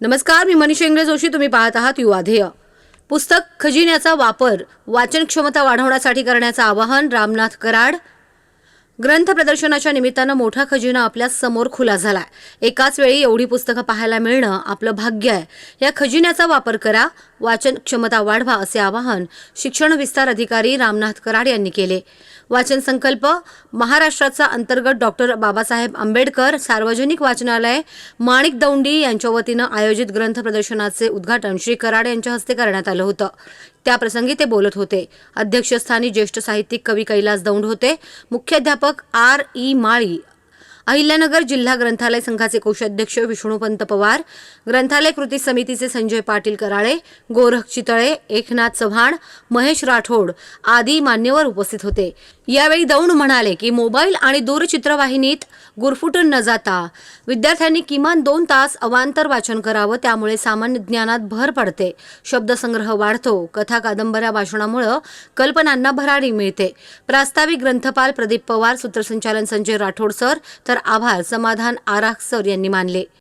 नमस्कार मी मनीषा इंगळे जोशी. तुम्ही पाहत आहात युवाध्येय पुस्तक खजिन्याचा वापर वाचन क्षमता वाढवण्यासाठी करण्याचं आवाहन रामनाथ कराड. ग्रंथ प्रदर्शनाच्या निमित्तानं मोठा खजिना आपल्यासमोर खुला झालाय. एकाच वेळी एवढी पुस्तकं पाहायला मिळणं आपलं भाग्य आहे. या खजिन्याचा वापर करा वाचन क्षमता वाढवा असे आवाहन शिक्षण विस्तार अधिकारी रामनाथ कराड यांनी केले. वाचन संकल्प महाराष्ट्राचा अंतर्गत डॉक्टर बाबासाहेब आंबेडकर सार्वजनिक वाचनालय माणिक दौंडी यांच्या वतीनं आयोजित ग्रंथ प्रदर्शनाचे उद्घाटन श्री कराड यांच्या हस्ते करण्यात आलं होतं. त्याप्रसंगी ते बोलत होते. अध्यक्षस्थानी ज्येष्ठ साहित्यिक कवी कैलास दौंड होते. मुख्याध्यापक आर ई माळी अहिल्यानगर जिल्हा ग्रंथालय संघाचे कोषाध्यक्ष विष्णुपंत पवार ग्रंथालय कृती समितीचे संजय पाटील कराळे गोरख चितळे एकनाथ चव्हाण महेश राठोड आदी मान्यवर उपस्थित होते. यावेळी दौंड म्हणाले की मोबाईल आणि दूरचित्रवाहिनीत गुरफुटून न जाता विद्यार्थ्यांनी किमान दोन तास अवांतर वाचन करावं त्यामुळे सामान्य ज्ञानात भर पडते. शब्दसंग्रह वाढतो. कथा कादंबऱ्या वाचनामुळं कल्पनांना भरारी मिळते. प्रास्ताविक ग्रंथपाल प्रदीप पवार सूत्रसंचालन संजय राठोड सर तर आभार. समाधान आराख सर यांनी मानले.